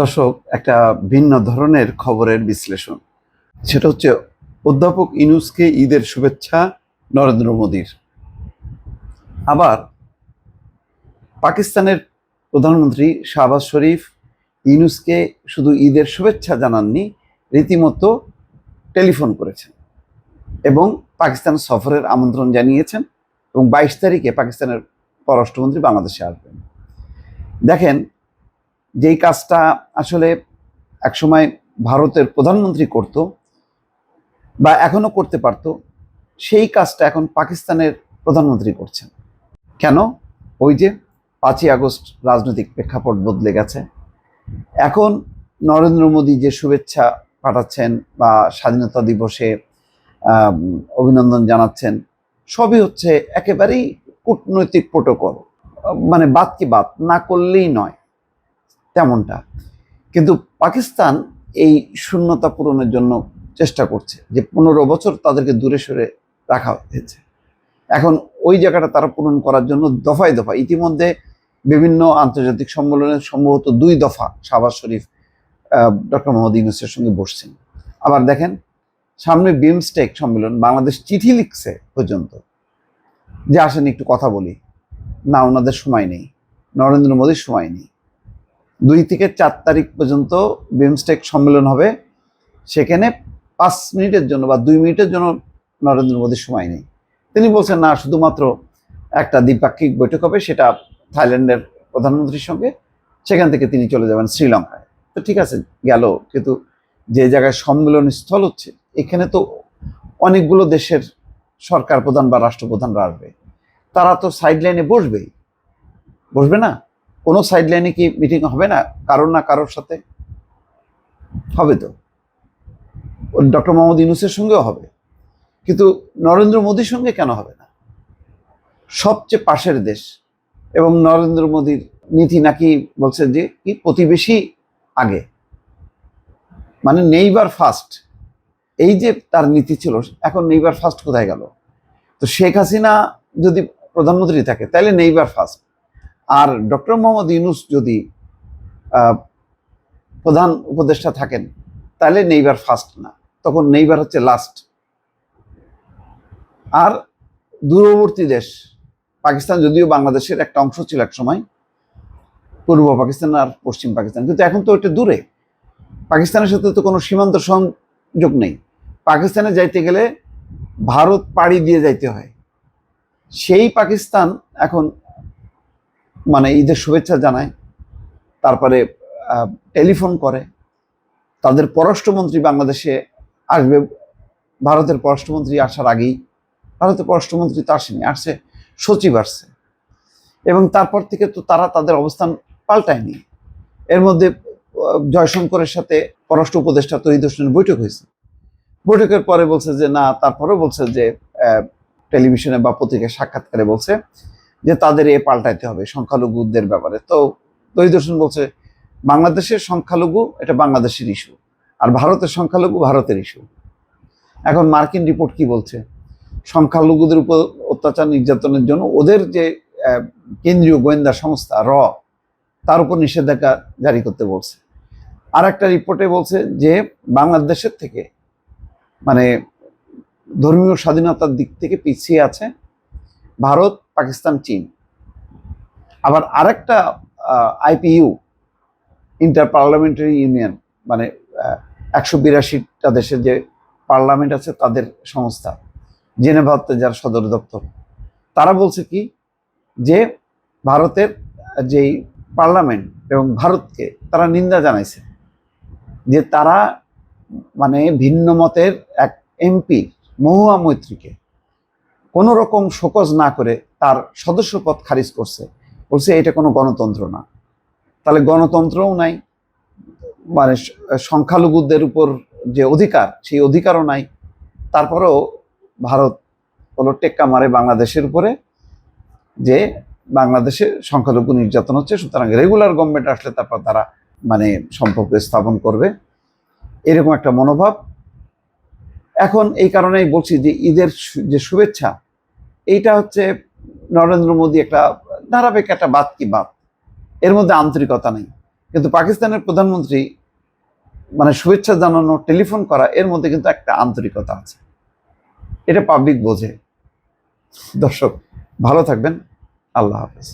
দর্শক, একটা ভিন্ন ধরনের খবরের বিশ্লেষণ। সেটা হচ্ছে, অধ্যাপক ইনুসকে ঈদের শুভেচ্ছা নরেন্দ্র মোদীর। আবার, পাকিস্তানের প্রধানমন্ত্রী শাহবাজ শরীফ ইনুসকে শুধু ঈদের শুভেচ্ছা জানাননি, রীতিমতো টেলিফোন করেছেন এবং পাকিস্তান সফরের আমন্ত্রণ জানিয়েছেন এবং বাইশ তারিখে পাকিস্তানের পররাষ্ট্রমন্ত্রী বাংলাদেশে আসবেন। দেখেন যেই কাজটা আসলে একসময় ভারতের প্রধানমন্ত্রী করত বা এখনও করতে পারত, সেই কাজটা এখন পাকিস্তানের প্রধানমন্ত্রী করছেন। কেন? ওই যে পাঁচই আগস্ট রাজনৈতিক প্রেক্ষাপট বদলে গেছে। এখন নরেন্দ্র মোদী যে শুভেচ্ছা পাঠাচ্ছেন বা স্বাধীনতা দিবসে অভিনন্দন জানাচ্ছেন, সবই হচ্ছে একেবারেই কূটনৈতিক প্রোটোকল। মানে বাদ কি বাদ, না করলেই নয়। তেমনটা। কিন্তু পাকিস্তান এই শূন্যতা পূরণের জন্য চেষ্টা করছে যে পনেরো বছর তাদেরকে দূরে সরে রাখা হয়েছে। এখন ওই জায়গাটা তারা পূরণ করার জন্য দফায় দফা ইতিমধ্যে বিভিন্ন আন্তর্জাতিক সম্মেলনে সম্ভবত দুই দফা শাহবাজ শরীফ ডক্টর মোহাম্মদ ইউনুসের সঙ্গে বসছেন। আবার দেখেন, সামনে বিমস্টেক সম্মেলন, বাংলাদেশ চিঠি লিখছে পর্যন্ত। যে আসেন একটু কথা বলি। না, ওনাদের সময় নেই। নরেন্দ্র মোদীর সময় নেই। দুই থেকে চার তারিখ পর্যন্ত বিমস্টেক সম্মেলন হবে। সেখানে পাঁচ মিনিটের জন্য বা দুই মিনিটের জন্য নরেন্দ্র মোদীর সময় নেই। তিনি বলছেন, না, শুধুমাত্র একটা দ্বিপাক্ষিক বৈঠক হবে, সেটা থাইল্যান্ডের প্রধানমন্ত্রীর সঙ্গে। সেখান থেকে তিনি চলে যাবেন শ্রীলঙ্কায়। তো ঠিক আছে, গেল। কিন্তু যে জায়গায় সম্মেলন স্থল হচ্ছে, এখানে তো অনেকগুলো দেশের সরকার প্রধান বা রাষ্ট্রপ্রধানরা আসবে। তারা তো সাইড লাইনে বসবেই। বসবে না? কোনো সাইড লাইনে কি মিটিং হবে না? কারোর না কারোর সাথে? হবে তো। ডক্টর মোহাম্মদ ইউনুসের সঙ্গেও হবে। কিন্তু নরেন্দ্র মোদীর সঙ্গে কেন হবে না? সবচেয়ে পাশের দেশ এবং নরেন্দ্র মোদীর নীতি নাকি বলছে যে কি? প্রতিবেশী আগে। মানে নেইবার ফার্স্ট এই যে তার নীতি ছিল, এখন নেইবার ফার্স্ট কোথায় গেল? তো শেখ হাসিনা যদি প্রধানমন্ত্রী থাকে তাহলে নেইবার ফার্স্ট আর ডক্টর মোহাম্মদ ইউনুস যদি প্রধান উপদেষ্টা থাকেন, তাহলে নেইবার ফার্স্ট না। তখন নেইবার হচ্ছে লাস্ট আর দূরবর্তী দেশ, পাকিস্তান যদিও বাংলাদেশের একটা অংশ ছিল এক সময়, পূর্ব পাকিস্তান আর পশ্চিম পাকিস্তান। কিন্তু এখন তো ওটা দূরে। পাকিস্তানের সাথে তো কোনো সীমান্ত সংযোগ নেই। পাকিস্তানে যাইতে গেলে ভারত পাড়ি দিয়ে যাইতে হয়। সেই পাকিস্তান এখন মানে ঈদের শুভেচ্ছা জানায়, তারপরে টেলিফোন করে। তাদের পররাষ্ট্রমন্ত্রী বাংলাদেশে আসবে। ভারতের পররাষ্ট্রমন্ত্রী আসার আগেই, ভারতের পররাষ্ট্রমন্ত্রী তো আসেনি, আসছে, সচিব আসছে। এবং তারপর থেকে তো তারা তাদের অবস্থান পাল্টায়নি। এর মধ্যে জয়শঙ্করের সাথে পররাষ্ট্র উপদেষ্টা তহিদ হোসেনের বৈঠক হয়েছে। বৈঠকের পরে বলছে যে, না, তারপরেও বলছে যে টেলিভিশনে বা পত্রিকায় সাক্ষাৎকারে বলছে যে তাদের এ পাল্টাইতে হবে সংখ্যালঘুদের ব্যাপারে। তো তহিদ হোসেন বলছে, বাংলাদেশের সংখ্যালঘু এটা বাংলাদেশের ইস্যু আর ভারতের সংখ্যালঘু ভারতের ইস্যু এখন মার্কিন রিপোর্ট কি বলছে? সংখ্যালঘুদের উপর অত্যাচার নির্যাতনের জন্য ওদের যে কেন্দ্রীয় গোয়েন্দা সংস্থা র, তার উপর নিষেধাজ্ঞা জারি করতে বলছে। আর একটা রিপোর্টে বলছে যে, বাংলাদেশের থেকে মানে ধর্মীয় স্বাধীনতার দিক থেকে পিছিয়ে আছে ভারত, পাকিস্তান, চীন। আবার আরেকটা আইপিইউ ইন্টার পার্লামেন্টারি ইউনিয়ন মানে একশো বিরাশিটা দেশের যে পার্লামেন্ট আছে তাদের সংস্থা জেনেভাতে যার সদর দপ্তর। তারা বলছে কি, যে ভারতের যেই পার্লামেন্ট এবং ভারতকে তারা নিন্দা জানাইছে, যে তারা মানে ভিন্ন মতের এক এমপি, মহুয়া মৈত্রীকে কোনো রকম শোকজ না করে তার সদস্যপদ খারিজ করছে। বলছে, এটা কোনো গণতন্ত্র না। তাহলে গণতন্ত্রও নাই মানে সংখ্যালঘুদের উপর যে অধিকার, সেই অধিকারও নাই। তারপরেও ভারত হলো টেক্কা মারে বাংলাদেশের উপরে, যে বাংলাদেশে সংখ্যালঘু নির্যাতন হচ্ছে, সুতরাং রেগুলার গভর্নমেন্ট আসলে তারপর তারা মানে সম্পর্ক স্থাপন করবে। এরকম একটা মনোভাব। এখন এই কারণেই বলছি যে ঈদের যে শুভেচ্ছা এইটা হচ্ছে নরেন্দ্র মোদী একটা ধারাবাহিক একটা বাদ কি বাদ। এর মধ্যে আন্তরিকতা নেই। কিন্তু পাকিস্তানের প্রধানমন্ত্রী মানে শুভেচ্ছা জানানো, টেলিফোন করা, এর মধ্যে কিন্তু একটা আন্তরিকতা আছে। এটা পাবলিক বোঝে। দর্শক, ভালো থাকবেন। আল্লাহ হাফেজ।